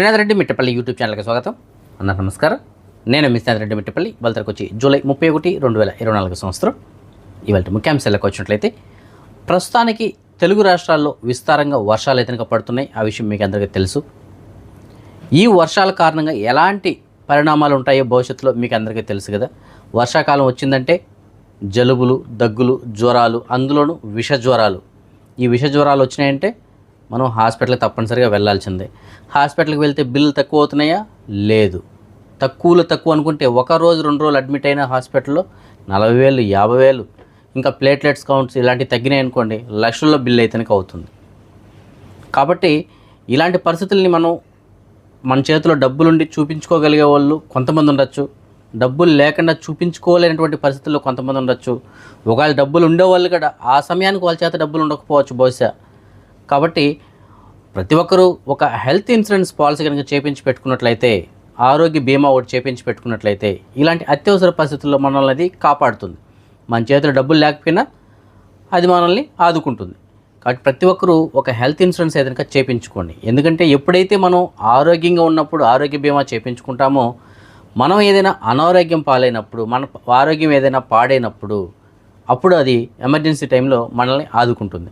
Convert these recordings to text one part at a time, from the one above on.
Srinath Reddy Mittapalli YouTube ఛానల్కి స్వాగతం. అన్న నమస్కారం. నేను మీ శ్రీనాథ్ రెడ్డి మిట్టపల్లి. బలతరకు వచ్చి జూలై ముప్పై ఒకటి రెండు వేల ఇరవై నాలుగు సంవత్సరం. ఇవాళ ముఖ్యాంశాలకు వచ్చినట్లయితే ప్రస్తుతానికి తెలుగు రాష్ట్రాల్లో విస్తారంగా వర్షాలు అయితే పడుతున్నాయి. ఆ విషయం మీకు అందరికీ తెలుసు. ఈ వర్షాల కారణంగా ఎలాంటి పరిణామాలు ఉంటాయో భవిష్యత్తులో మీకు అందరికీ తెలుసు కదా. వర్షాకాలం వచ్చిందంటే జలుబులు దగ్గులు జ్వరాలు అందులోనూ విష జ్వరాలు ఈ విష జ్వరాలు వచ్చినాయంటే మనం హాస్పిటల్కి తప్పనిసరిగా వెళ్ళాల్సిందే. హాస్పిటల్కి వెళ్తే బిల్లు తక్కువ అవుతున్నాయా లేదు. తక్కువలో తక్కువ అనుకుంటే ఒక రోజు రెండు రోజులు అడ్మిట్ అయిన హాస్పిటల్లో నలభై వేలు యాభై వేలు ఇంకా ప్లేట్లెట్స్ కౌంట్స్ ఇలాంటివి తగ్గినాయి అనుకోండి లక్షల్లో బిల్లు అయితేనే అవుతుంది. కాబట్టి ఇలాంటి పరిస్థితుల్ని మనం మన చేతిలో డబ్బులుండి చూపించుకోగలిగే వాళ్ళు కొంతమంది ఉండొచ్చు. డబ్బులు లేకుండా చూపించుకోలేనటువంటి పరిస్థితుల్లో కొంతమంది ఉండొచ్చు. ఒకవేళ డబ్బులు ఉండేవాళ్ళు కూడా ఆ సమయానికి వాళ్ళ చేత డబ్బులు ఉండకపోవచ్చు బహుశా. కాబట్టి ప్రతి ఒక్కరూ ఒక హెల్త్ ఇన్సూరెన్స్ పాలసీ కనుక చేపించి పెట్టుకున్నట్లయితే ఆరోగ్య బీమా ఒకటి చేపించి పెట్టుకున్నట్లయితే ఇలాంటి అత్యవసర పరిస్థితుల్లో మనల్ని అది కాపాడుతుంది. మన చేతిలో డబ్బులు లేకపోయినా అది మనల్ని ఆదుకుంటుంది. కాబట్టి ప్రతి ఒక్కరూ ఒక హెల్త్ ఇన్సూరెన్స్ ఏదైనా చేపించుకోండి. ఎందుకంటే ఎప్పుడైతే మనం ఆరోగ్యంగా ఉన్నప్పుడు ఆరోగ్య బీమా చేపించుకుంటామో మనం ఏదైనా అనారోగ్యం పాలైనప్పుడు మన ఆరోగ్యం ఏదైనా పాడైనప్పుడు అప్పుడు అది ఎమర్జెన్సీ టైంలో మనల్ని ఆదుకుంటుంది.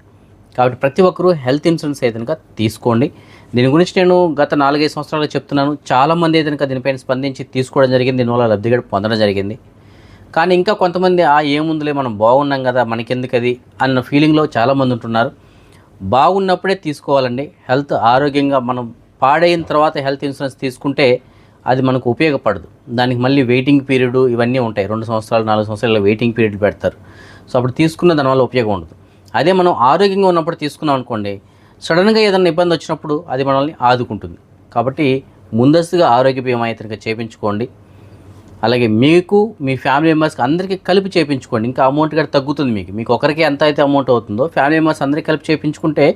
కాబట్టి ప్రతి ఒక్కరూ హెల్త్ ఇన్సూరెన్స్ ఏదైనా తీసుకోండి. దీని గురించి నేను గత నాలుగైదు సంవత్సరాలు చెప్తున్నాను. చాలామంది ఏదైనా దీనిపైన స్పందించి తీసుకోవడం జరిగింది దీనివల్ల లబ్ధి కూడా పొందడం జరిగింది. కానీ ఇంకా కొంతమంది ఆ ఏముందిలే మనం బాగున్నాం కదా మనకెందుకు అది? అన్న ఫీలింగ్లో చాలామంది ఉంటున్నారు. బాగున్నప్పుడే తీసుకోవాలండి. హెల్త్ ఆరోగ్యంగా మనం పాడైన తర్వాత హెల్త్ ఇన్సూరెన్స్ తీసుకుంటే అది మనకు ఉపయోగపడదు. దానికి మళ్ళీ వెయిటింగ్ పీరియడ్ ఇవన్నీ ఉంటాయి. రెండు సంవత్సరాలు నాలుగు సంవత్సరాలు వెయిటింగ్ పీరియడ్ పెడతారు. సో అప్పుడు తీసుకున్న దానివల్ల ఉపయోగం ఉండదు. అదే మనం ఆరోగ్యంగా ఉన్నప్పుడు తీసుకున్నాం అనుకోండి సడన్గా ఏదైనా ఇబ్బంది వచ్చినప్పుడు అది మనల్ని ఆదుకుంటుంది. కాబట్టి ముందస్తుగా ఆరోగ్య బీమా అయితే చేయించుకోండి అలాగే మీకు మీ ఫ్యామిలీ మెంబర్స్కి అందరికీ కలిపి చేయించుకోండి ఇంకా అమౌంట్ కూడా తగ్గుతుంది మీకు. మీకు ఒకరికి ఎంత అయితే అమౌంట్ అవుతుందో ఫ్యామిలీ మెంబర్స్ అందరికీ కలిపి చేయించుకుంటే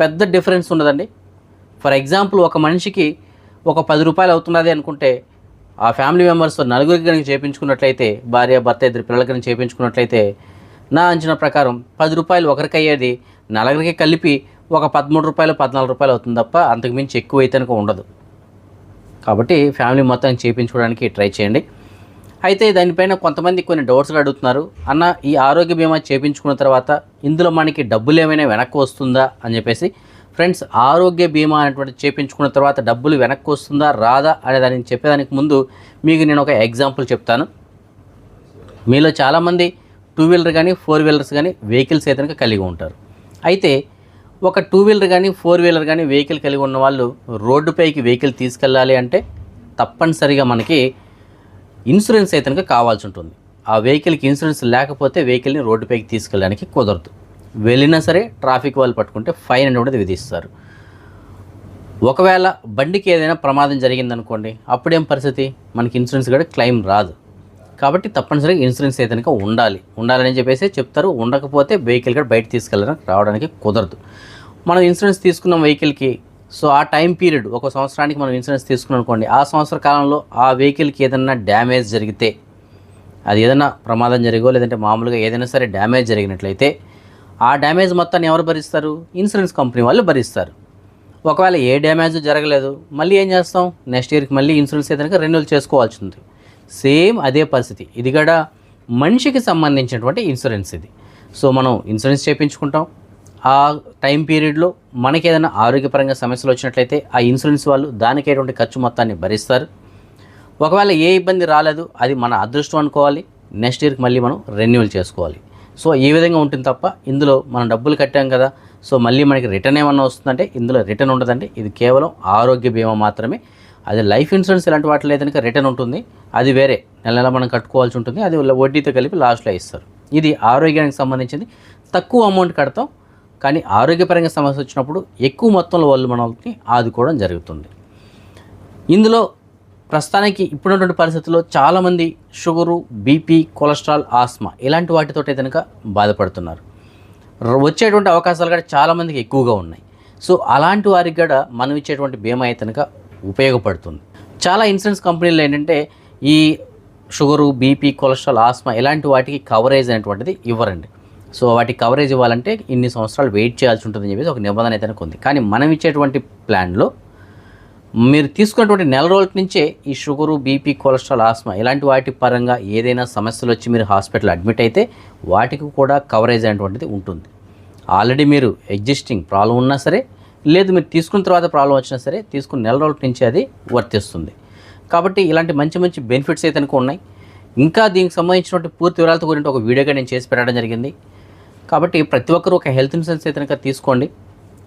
పెద్ద డిఫరెన్స్ ఉండదండి. ఫర్ ఎగ్జాంపుల్ ఒక మనిషికి ఒక పది రూపాయలు అవుతున్నది అనుకుంటే ఆ ఫ్యామిలీ మెంబర్స్ నలుగురికి కనుక చేయించుకున్నట్లయితే భార్య భర్త ఇద్దరు పిల్లలకి కనుక చేయించుకున్నట్లయితే నా అంచనా ప్రకారం పది రూపాయలు ఒకరికి అయ్యేది నలుగురికి కలిపి ఒక పదమూడు రూపాయలు పద్నాలుగు రూపాయలు అవుతుంది తప్ప అంతకు మించి ఎక్కువ అయితే కనుక ఉండదు. కాబట్టి ఫ్యామిలీ మొత్తం చేయించుకోవడానికి ట్రై చేయండి. అయితే దానిపైన కొంతమంది కొన్ని డౌట్స్ అడుగుతున్నారు. అన్న ఈ ఆరోగ్య బీమా చేయించుకున్న తర్వాత ఇందులో మనకి డబ్బులు ఏమైనా వెనక్కి వస్తుందా అని చెప్పేసి ఫ్రెండ్స్ ఆరోగ్య బీమా అనేటువంటి చేయించుకున్న తర్వాత డబ్బులు వెనక్కి వస్తుందా రాదా? అనే దానికి చెప్పేదానికి ముందు మీకు నేను ఒక ఎగ్జాంపుల్ చెప్తాను. మీలో చాలామంది టూ వీలర్ కానీ ఫోర్ వీలర్స్ కానీ వెహికల్స్ అయితే కలిగి ఉంటారు. అయితే ఒక టూ వీలర్ కానీ ఫోర్ వీలర్ కానీ వెహికల్ కలిగి ఉన్న వాళ్ళు రోడ్డుపైకి వెహికల్ తీసుకెళ్ళాలి అంటే తప్పనిసరిగా మనకి ఇన్సూరెన్స్ అయితే కనుక కావాల్సి ఉంటుంది. ఆ వెహికల్కి ఇన్సూరెన్స్ లేకపోతే వెహికల్ని రోడ్డుపైకి తీసుకెళ్ళడానికి కుదరదు. వెళ్ళినా సరే ట్రాఫిక్ వాళ్ళు పట్టుకుంటే ఫైన్ అనేది విధిస్తారు. ఒకవేళ బండికి ఏదైనా ప్రమాదం జరిగిందనుకోండి అప్పుడేం పరిస్థితి? మనకి ఇన్సూరెన్స్ కూడా క్లెయిమ్ రాదు. కాబట్టి తప్పనిసరిగా ఇన్సూరెన్స్ అయితే కనుక ఉండాలి. ఉండాలని చెప్పేసి చెప్తారు. ఉండకపోతే వెహికల్ కూడా బయట తీసుకెళ్ళడానికి రావడానికి కుదరదు. మనం ఇన్సూరెన్స్ తీసుకున్న వెహికల్కి. సో ఆ టైం పీరియడ్ ఒక సంవత్సరానికి మనం ఇన్సూరెన్స్ తీసుకున్నాం అనుకోండి. ఆ సంవత్సర కాలంలో ఆ వెహికల్కి ఏదైనా డ్యామేజ్ జరిగితే అది ఏదైనా ప్రమాదం జరిగో లేదంటే మామూలుగా ఏదైనా సరే డ్యామేజ్ జరిగినట్లయితే ఆ డ్యామేజ్ మొత్తాన్ని ఎవరు భరిస్తారు? ఇన్సూరెన్స్ కంపెనీ వాళ్ళు భరిస్తారు. ఒకవేళ ఏ డ్యామేజ్ జరగలేదు మళ్ళీ ఏం చేస్తాం? నెక్స్ట్ ఇయర్కి మళ్ళీ ఇన్సూరెన్స్ ఏదైనా రెన్యూల్ చేసుకోవాల్సి ఉంది సేమ్ అదే పరిస్థితి. ఇది కూడా మనిషికి సంబంధించినటువంటి ఇన్సూరెన్స్ ఇది. సో మనం ఇన్సూరెన్స్ చేయించుకుంటాం. ఆ టైం పీరియడ్లో మనకి ఏదైనా ఆరోగ్యపరంగా సమస్యలు వచ్చినట్లయితే ఆ ఇన్సూరెన్స్ వాళ్ళు దానికేటువంటి ఖర్చు మొత్తాన్ని భరిస్తారు. ఒకవేళ ఏ ఇబ్బంది రాలేదు అది మన అదృష్టం అనుకోవాలి. నెక్స్ట్ ఇయర్కి మళ్ళీ మనం రెన్యువల్ చేసుకోవాలి. సో ఈ విధంగా ఉంటుంది తప్ప ఇందులో మనం డబ్బులు కట్టాం కదా సో మళ్ళీ మనకి రిటర్న్ ఏమన్నా వస్తుందంటే ఇందులో రిటర్న్ ఉండదండి. ఇది కేవలం ఆరోగ్య బీమా మాత్రమే. అది లైఫ్ ఇన్సూరెన్స్ ఇలాంటి వాటిలో అయితే రిటర్న్ ఉంటుంది అది వేరే. నెల నెల మనం కట్టుకోవాల్సి ఉంటుంది అది వడ్డీతో కలిపి లాస్ట్లో ఇస్తారు. ఇది ఆరోగ్యానికి సంబంధించింది. తక్కువ అమౌంట్ కడతాం కానీ ఆరోగ్యపరంగా సమస్య వచ్చినప్పుడు ఎక్కువ మొత్తంలో వాళ్ళు మనల్ని ఆదుకోవడం జరుగుతుంది. ఇందులో ప్రస్తుతానికి ఇప్పుడున్నటువంటి పరిస్థితుల్లో చాలామంది షుగరు బీపీ కొలెస్ట్రాల్ ఆస్మా ఇలాంటి వాటితో కనుక బాధపడుతున్నారు. వచ్చేటువంటి అవకాశాలు కూడా చాలామందికి ఎక్కువగా ఉన్నాయి. సో అలాంటి వారికి కూడా మనం ఇచ్చేటువంటి బీమా అయితే కనుక ఉపయోగపడుతుంది. చాలా ఇన్సూరెన్స్ కంపెనీలు ఏంటంటే ఈ షుగరు బీపీ కొలెస్ట్రాల్ ఆస్మా ఇలాంటి వాటికి కవరేజ్ అనేటువంటిది ఇవ్వరండి. సో వాటికి కవరేజ్ ఇవ్వాలంటే ఇన్ని సంవత్సరాలు వెయిట్ చేయాల్సి ఉంటుందని చెప్పేసి ఒక నిబంధన అయితే ఉంది. కానీ మనం ఇచ్చేటువంటి ప్లాన్లో మీరు తీసుకున్నటువంటి నెల రోజుల నుంచే ఈ షుగరు బీపీ కొలెస్ట్రాల్ ఆస్మా ఇలాంటి వాటి పరంగా ఏదైనా సమస్యలు వచ్చి మీరు హాస్పిటల్ అడ్మిట్ అయితే వాటికి కూడా కవరేజ్ అనేటువంటిది ఉంటుంది. ఆల్రెడీ మీరు ఎగ్జిస్టింగ్ ప్రాబ్లం ఉన్నా సరే లేదు మీరు తీసుకున్న తర్వాత ప్రాబ్లం వచ్చినా సరే తీసుకున్న నెల రోజుల నుంచి అది వర్తిస్తుంది. కాబట్టి ఇలాంటి మంచి మంచి బెనిఫిట్స్ అయితే ఉన్నాయి. ఇంకా దీనికి సంబంధించినటువంటి పూర్తి వివరాలతో గురించి ఒక వీడియోగా నేను చేసి పెట్టడం జరిగింది. కాబట్టి ప్రతి ఒక్కరూ ఒక హెల్త్ ఇన్సూరెన్స్ అయితే కనుక తీసుకోండి.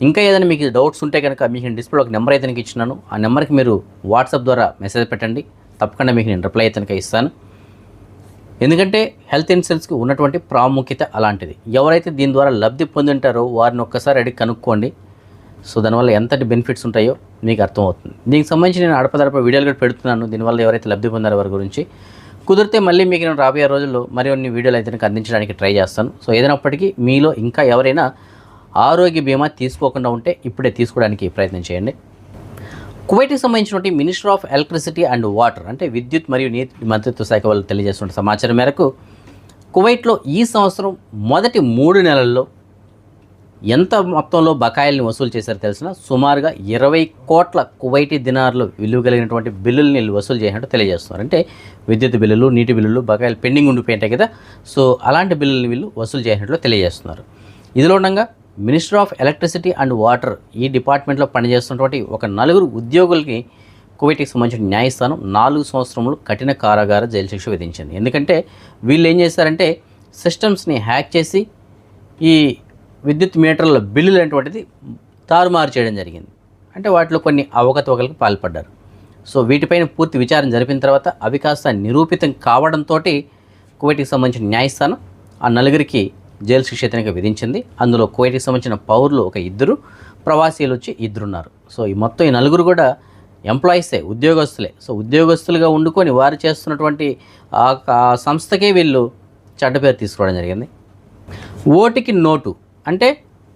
ఇంకా ఏదైనా మీకు డౌట్స్ ఉంటే కనుక మీకు నేను డిస్ప్లే ఒక నెంబర్ అయితే ఇచ్చినాను. ఆ నెంబర్కి మీరు వాట్సాప్ ద్వారా మెసేజ్ పెట్టండి. తప్పకుండా మీకు నేను రిప్లై అయితే కనుక ఇస్తాను. ఎందుకంటే హెల్త్ ఇన్సూరెన్స్కి ఉన్నటువంటి ప్రాముఖ్యత అలాంటిది. ఎవరైతే దీని ద్వారా లబ్ధి పొందింటారో వారిని ఒక్కసారి అడిగి కనుక్కోండి. సో దానివల్ల ఎంతటి బెనిఫిట్స్ ఉంటాయో మీకు అర్థమవుతుంది. దీనికి సంబంధించి నేను అడపదడప వీడియోలు కూడా పెడుతున్నాను. దీనివల్ల ఎవరైతే లబ్ధి పొందారో వారి గురించి కుదిరితే మళ్ళీ మీకు నేను రాబోయే రోజుల్లో మరిన్ని వీడియోలు అయితే నాకు అందించడానికి ట్రై చేస్తాను. సో ఏదైనప్పటికీ మీలో ఇంకా ఎవరైనా ఆరోగ్య బీమా తీసుకోకుండా ఉంటే ఇప్పుడే తీసుకోవడానికి ప్రయత్నం చేయండి. కువైట్కి సంబంధించినటువంటి minister of electricity and water అంటే విద్యుత్ మరియు నీటి మంత్రిత్వ శాఖ వాళ్ళు తెలియజేస్తున్న సమాచారం మేరకు కువైట్లో ఈ సంవత్సరం మొదటి మూడు నెలల్లో ఎంత మొత్తంలో బకాయిల్ని వసూలు చేశారో తెలిసిన సుమారుగా ఇరవై కోట్ల కువైటీ దినార్లు విలువ కలిగినటువంటి బిల్లుల్ని వసూలు చేసినట్టు తెలియజేస్తున్నారు. అంటే విద్యుత్ బిల్లులు నీటి బిల్లులు బకాయిలు పెండింగ్ ఉండిపోయింటాయి కదా. సో అలాంటి బిల్లుల్ని వీళ్ళు వసూలు చేసినట్లు తెలియజేస్తున్నారు. ఇదిలో ఉండగా minister of electricity and water ఈ డిపార్ట్మెంట్లో పనిచేస్తున్నటువంటి ఒక నలుగురు ఉద్యోగులకి కువైట్కి సంబంధించిన న్యాయస్థానం నాలుగు సంవత్సరములు కఠిన కారాగార జైలు శిక్ష విధించింది. ఎందుకంటే వీళ్ళు ఏం చేశారంటే సిస్టమ్స్ని హ్యాక్ చేసి ఈ విద్యుత్ మీటర్ల బిల్లులు అనేటువంటిది తారుమారు చేయడం జరిగింది. అంటే వాటిలో కొన్ని అవకతవకలకు పాల్పడ్డారు. సో వీటిపైన పూర్తి విచారణ జరిపిన తర్వాత అవి కాస్త నిరూపితం కావడంతో కువైట్కి సంబంధించిన న్యాయస్థానం ఆ నలుగురికి జైలు శిక్ష విధించింది. అందులో కువైట్కి సంబంధించిన పౌరులు ఒక ఇద్దరు ప్రవాసీలు వచ్చి ఇద్దరున్నారు. సో ఈ మొత్తం ఈ నలుగురు కూడా ఎంప్లాయీసే ఉద్యోగస్తులే. సో ఉద్యోగస్తులుగా ఉండుకొని వారు చేస్తున్నటువంటి ఆ సంస్థకే వీళ్ళు చెడ్డ పేరు తీసుకోవడం జరిగింది. ఓటికి నోటు అంటే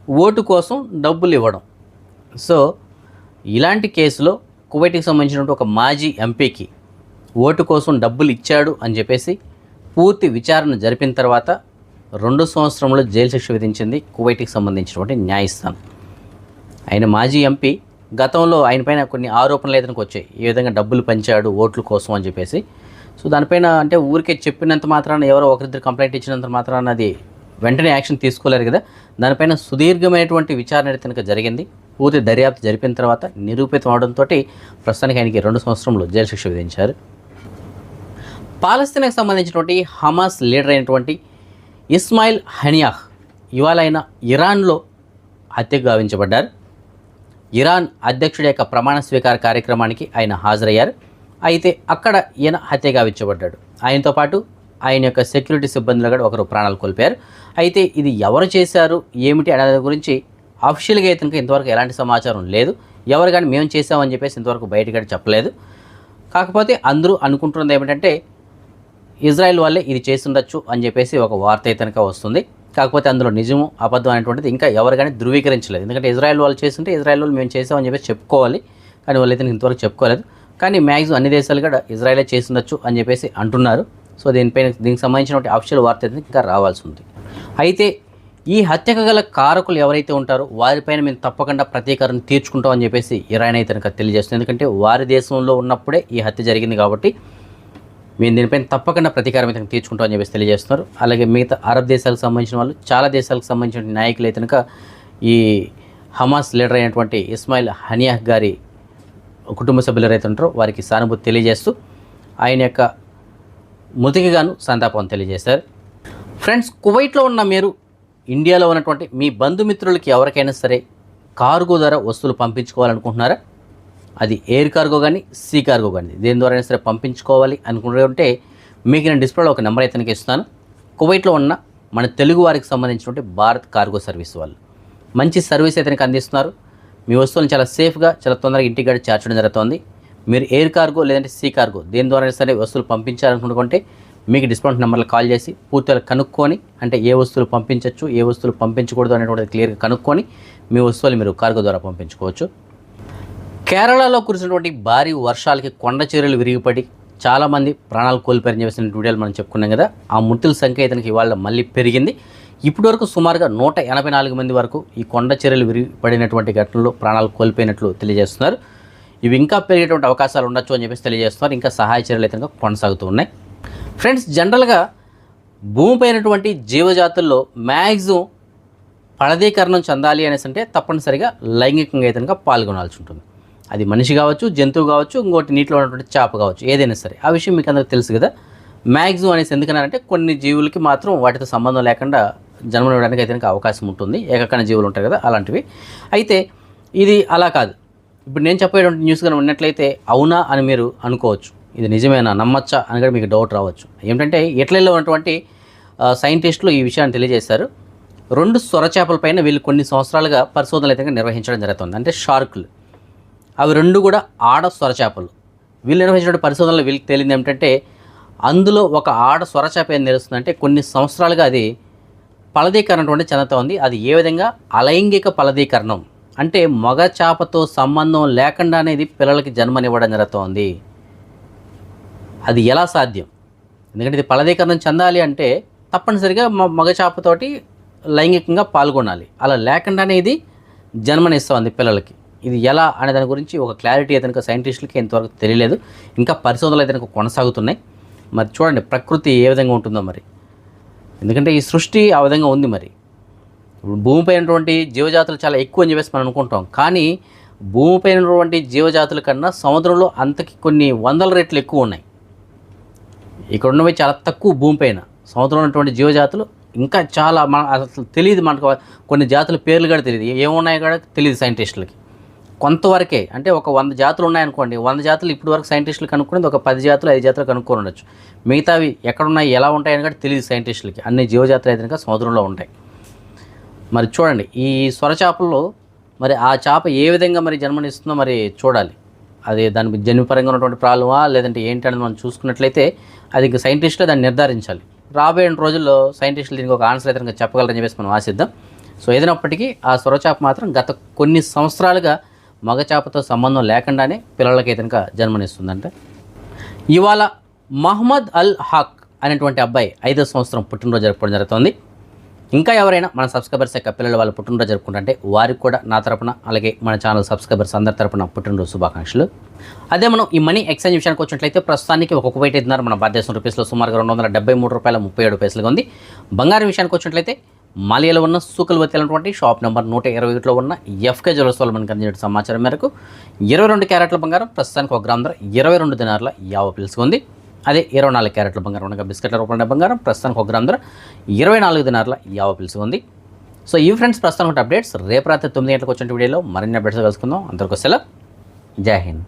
ఓటు కోసం డబ్బులు ఇవ్వడం. సో ఇలాంటి కేసులో కువైట్కి సంబంధించినటువంటి ఒక మాజీ ఎంపీకి ఓటు కోసం డబ్బులు ఇచ్చాడు అని చెప్పేసి పూర్తి విచారణ జరిపిన తర్వాత రెండు సంవత్సరంలో జైలు శిక్ష విధించింది కువైట్కి సంబంధించినటువంటి న్యాయస్థానం. ఆయన మాజీ ఎంపీ గతంలో ఆయన పైన కొన్ని ఆరోపణలు ఏదైనా వచ్చాయి. ఈ విధంగా డబ్బులు పంచాడు ఓట్ల కోసం అని చెప్పేసి. సో దానిపైన అంటే ఊరికే చెప్పినంత మాత్రాన ఎవరో ఒకరిద్దరు కంప్లైంట్ ఇచ్చినంత మాత్రాన అది వెంటనే యాక్షన్ తీసుకోలేరు కదా. దానిపైన సుదీర్ఘమైనటువంటి విచారణ అయితే కనుక జరిగింది. పూర్తి దర్యాప్తు జరిపిన తర్వాత నిరూపితం అవడంతో ప్రస్తుతానికి ఆయనకి రెండు సంవత్సరంలో జైలు శిక్ష విధించారు. పాలస్తీనాకు సంబంధించినటువంటి హమాస్ లీడర్ అయినటువంటి ఇస్మాయిల్ హనియాహ్ ఇవాళ ఆయన ఇరాన్లో హత్యకు గావించబడ్డారు. ఇరాన్ అధ్యక్షుడి యొక్క ప్రమాణ స్వీకార కార్యక్రమానికి ఆయన హాజరయ్యారు. అయితే అక్కడ ఈయన హత్య గావించబడ్డాడు. ఆయనతో పాటు ఆయన యొక్క సెక్యూరిటీ సిబ్బందిలో కూడా ఒకరు ప్రాణాలు కోల్పోయారు. అయితే ఇది ఎవరు చేశారు? ఏమిటి? అనే గురించి అఫీషియల్గా అయితే ఇంకా ఇంతవరకు ఎలాంటి సమాచారం లేదు. ఎవరు కానీ మేము చేసామని చెప్పేసి ఇంతవరకు బయట కూడా చెప్పలేదు. కాకపోతే అందరూ అనుకుంటున్నది ఏమిటంటే ఇజ్రాయెల్ వాళ్ళే ఇది చేస్తుండొచ్చు అని చెప్పేసి ఒక వార్త అయితే వస్తుంది. కాకపోతే అందులో నిజము అబద్ధం అనేటువంటిది ఇంకా ఎవరు కానీ ధృవీకరించలేదు. ఎందుకంటే ఇజ్రాయెల్ వాళ్ళు చేస్తుంటే ఇజ్రాయెల్ వాళ్ళు మేము చేసామని చెప్పేసి చెప్పుకోవాలి. కానీ వాళ్ళు అయితే ఇంతవరకు చెప్పుకోలేదు. కానీ మ్యాక్సిమం అన్ని దేశాలు కూడా ఇజ్రాయలే చేస్తుండొచ్చు అని చెప్పేసి అంటున్నారు. సో దీనిపైన దీనికి సంబంధించిన అఫీషియల్ వార్త అయితే ఇంకా రావాల్సి ఉంది. అయితే ఈ హత్యకు గల కారకులు ఎవరైతే ఉంటారో వారిపైన మేము తప్పకుండా ప్రతీకారం తీర్చుకుంటామని చెప్పేసి ఇరాన్ అయితే కనుక తెలియజేస్తుంది. ఎందుకంటే వారి దేశంలో ఉన్నప్పుడే ఈ హత్య జరిగింది కాబట్టి మేము దీనిపైన తప్పకుండా ప్రతీకారం అయితే తీర్చుకుంటామని చెప్పేసి తెలియజేస్తున్నారు. అలాగే మిగతా అరబ్ దేశాలకు సంబంధించిన వాళ్ళు చాలా దేశాలకు సంబంధించిన నాయకులు అయితే కనుక ఈ హమాస్ లీడర్ అయినటువంటి ఇస్మాయిల్ హనియాహ్ గారి కుటుంబ సభ్యులు ఎవరైతే ఉంటారో వారికి సానుభూతి తెలియజేస్తూ ఆయన యొక్క మృతికి గాను సంతాపం తెలియజేశారు. ఫ్రెండ్స్ కువైట్లో ఉన్న మీరు ఇండియాలో ఉన్నటువంటి మీ బంధుమిత్రులకి ఎవరికైనా సరే కార్గో ద్వారా వస్తువులు పంపించుకోవాలనుకుంటున్నారా? అది ఎయిర్ కార్గో కానీ సీ కార్గో కానీ దేని ద్వారా అయినా సరే పంపించుకోవాలి అనుకుంటే మీకు నేను డిస్ప్లేలో ఒక నెంబర్ అయితే ఇస్తాను కువైట్లో ఉన్న మన తెలుగు వారికి సంబంధించినటువంటి భారత్ కార్గో సర్వీస్ వాళ్ళు. మంచి సర్వీస్ అయితే అందిస్తున్నారు. మీ వస్తువులను చాలా సేఫ్గా చాలా తొందరగా ఇంటికి చేర్చడం జరుగుతుంది. మీరు ఎయిర్ కార్గో లేదంటే సీ కార్గో దేని ద్వారా సరే వస్తువులు పంపించాలనుకుంటే మీకు డిస్కౌంట్ నెంబర్లో కాల్ చేసి పూర్తిగా కనుక్కొని అంటే ఏ వస్తువులు పంపించవచ్చు ఏ వస్తువులు పంపించకూడదు అనేటువంటిది క్లియర్గా కనుక్కొని మీ వస్తువులు మీరు కార్గో ద్వారా పంపించుకోవచ్చు. కేరళలో కురిసినటువంటి భారీ వర్షాలకి కొండ చర్యలు విరిగిపడి చాలామంది ప్రాణాలు కోల్పోయారని చేసిన వీడియోలు మనం చెప్పుకున్నాం కదా ఆ మృతుల సంఖ్య ఇతనికి ఇవాళ మళ్ళీ పెరిగింది. ఇప్పటి వరకు సుమారుగా నూట ఎనభై నాలుగు మంది వరకు ఈ కొండ చర్యలు విరిగిపడినటువంటి ఘటనలో ప్రాణాలు కోల్పోయినట్లు తెలియజేస్తున్నారు. ఇవి ఇంకా పెరిగేటువంటి అవకాశాలు ఉండొచ్చు అని చెప్పేసి తెలియజేస్తున్నారు. ఇంకా సహాయ చర్యలు అయితే కనుక కొనసాగుతూ ఉన్నాయి. ఫ్రెండ్స్ జనరల్గా భూమిపైనటువంటి జీవజాతుల్లో మ్యాక్సిమం ఫలదీకరణం చెందాలి అనేసి అంటే తప్పనిసరిగా లైంగికంగా అయితే కనుక పాల్గొనాల్సి ఉంటుంది. అది మనిషి కావచ్చు జంతువు కావచ్చు ఇంకోటి నీటిలో ఉన్నటువంటి చేప కావచ్చు ఏదైనా సరే. ఆ విషయం మీకు అందరికి తెలుసు కదా. మ్యాక్సిమం అనేసి ఎందుకన్నారంటే కొన్ని జీవులకి మాత్రం వాటితో సంబంధం లేకుండా జన్మనివ్వడానికి అయితే అవకాశం ఉంటుంది. ఏకకణ జీవులు ఉంటాయి కదా అలాంటివి. అయితే ఇది అలా కాదు. ఇప్పుడు నేను చెప్పేటువంటి న్యూస్ కనుక ఉన్నట్లయితే అవునా అని మీరు అనుకోవచ్చు. ఇది నిజమేనా? నమ్మచ్చా అని కూడా మీకు డౌట్ రావచ్చు. ఏంటంటే ఇటలీలో ఉన్నటువంటి సైంటిస్టులు ఈ విషయాన్ని తెలియజేశారు. రెండు సొరచేపల పైన వీళ్ళు కొన్ని సంవత్సరాలుగా పరిశోధనలు అయితే నిర్వహించడం జరుగుతుంది. అంటే షార్కులు అవి రెండు కూడా ఆడ సొరచేపలు. వీళ్ళు నిర్వహించిన పరిశోధనలు వీళ్ళకి తేలింది ఏమిటంటే అందులో ఒక ఆడ స్వరచేప ఏం తెలుస్తుందంటే కొన్ని సంవత్సరాలుగా అది ఫలదీకరణ అటువంటి చెందుతూ ఉంది. అది ఏ విధంగా? అలైంగిక ఫలదీకరణం. అంటే మగ చేపతో సంబంధం లేకుండా అనేది పిల్లలకి జన్మనివ్వడం జరుగుతోంది. అది ఎలా సాధ్యం? ఎందుకంటే ఇది ఫలదీకరణం చెందాలి అంటే తప్పనిసరిగా మ- మగ చేపతోటి లైంగికంగా పాల్గొనాలి. అలా లేకుండానే ఇది జన్మనిస్తుంది పిల్లలకి. ఇది ఎలా అనే దాని గురించి ఒక క్లారిటీ అయితే సైంటిస్టులకి ఇంతవరకు తెలియలేదు. ఇంకా పరిశోధనలు అయితే కొనసాగుతున్నాయి. మరి చూడండి ప్రకృతి ఏ విధంగా ఉంటుందో మరి. ఎందుకంటే ఈ సృష్టి ఆ విధంగా ఉంది మరి. భూమిపై ఉన్నటువంటి జీవజాతులు చాలా ఎక్కువ అని చెప్పేసి మనం అనుకుంటాం. కానీ భూమిపై ఉన్నటువంటి జీవజాతుల కన్నా సముద్రంలో అంతకి కొన్ని వందల రెట్లు ఎక్కువ ఉన్నాయి. ఇక్కడ ఉన్నవి చాలా తక్కువ భూమిపైన. సముద్రంలో ఉన్నటువంటి జీవజాతులు ఇంకా చాలా మన అసలు తెలియదు మనకు కొన్ని జాతుల పేర్లు కూడా తెలియదు. ఏమున్నాయో కూడా తెలియదు సైంటిస్టులకి. కొంతవరకే అంటే ఒక వంద జాతులు ఉన్నాయనుకోండి వంద జాతులు ఇప్పుడు వరకు సైంటిస్టులు కనుక్కునేది ఒక పది జాతులు ఐదు జాతులు కనుక్కొని ఉండొచ్చు. మిగతావి ఎక్కడున్నాయి ఎలా ఉంటాయని కూడా తెలియదు సైంటిస్టులకి. అన్ని జీవజాతులు అయితే కనుక సముద్రంలో ఉంటాయి. మరి చూడండి ఈ సొరచేపల్లో మరి ఆ చేప ఏ విధంగా మరి జన్మనిస్తుందో మరి చూడాలి. అది దానికి జన్యుపరంగా ఉన్నటువంటి ప్రాబ్లమా లేదంటే ఏంటి అనేది మనం చూసుకున్నట్లయితే అది ఇంకా సైంటిస్టులు దాన్ని నిర్ధారించాలి. రాబోయే రోజుల్లో సైంటిస్టులు దీనికి ఒక ఆన్సర్ అయితే చెప్పగలరని చెప్పేసి మనం ఆశిద్దాం. సో ఏదైనప్పటికీ ఆ స్వరచాప మాత్రం గత కొన్ని సంవత్సరాలుగా మగ చేపతో సంబంధం లేకుండానే పిల్లలకైతే కనుక జన్మనిస్తుందంట. ఇవాళ మహమ్మద్ అల్ హక్ అనేటువంటి అబ్బాయి ఐదో సంవత్సరం పుట్టినరోజు జరుపుకోవడం జరుగుతుంది. ఇంకా ఎవరైనా మన సబ్స్క్రైబర్స్ యొక్క పిల్లలు వాళ్ళు పుట్టినరోజు జరుపుకుంటుంటే వారికి కూడా నా తరపున అలాగే మన ఛానల్ సబ్స్క్రైబర్స్ అందరి తరపున పుట్టినరోజు శుభాకాంక్షలు. అదే మనం ఈ మనీ ఎక్స్చేంజ్ విషయానికి వచ్చినట్లయితే ప్రస్తుతానికి ఒక వెయిట్ అవుతున్నారు మన భారతదేశం రూపీస్లో సుమారుగా రెండు వందల డెబ్బై మూడు రూపాయల ముప్పై ఏడు పైసలుగా ఉంది. బంగారం విషయానికి వచ్చినట్లయితే మాలియాలో ఉన్న సూకల్ అనేటువంటి షాప్ నెంబర్ నూట ఇరవై ఒకటిలో ఉన్న ఎఫ్కే జ్యువెల్స్ వాళ్ళు మనకు అందించిన సమాచారం మేరకు ఇరవై రెండు క్యారెట్ల బంగారం ప్రస్తుతానికి ఒక గ్రామ ధర ఇరవై రెండు దినార్ల యావ పిలుసుకుంది అదే ఇరవై నాలుగు క్యారెట్ల బంగారం ఉండగా బిస్కెట్ల రూపంలో బంగారం ప్రస్తుతానికి ఒక గ్రామ్ ధర ఇరవై నాలుగు దినార్ల యావ పిలుసు ఉంది. సో ఈ ఫ్రెండ్స్ ప్రస్తుతానికి అప్డేట్స్ రేపు రాత్రి తొమ్మిది గంటలకు వచ్చిన వీడియోలో మరిన్ని అప్డేట్స్ కలుసుకుందాం. అందరికీ సెలవు. జై హింద్.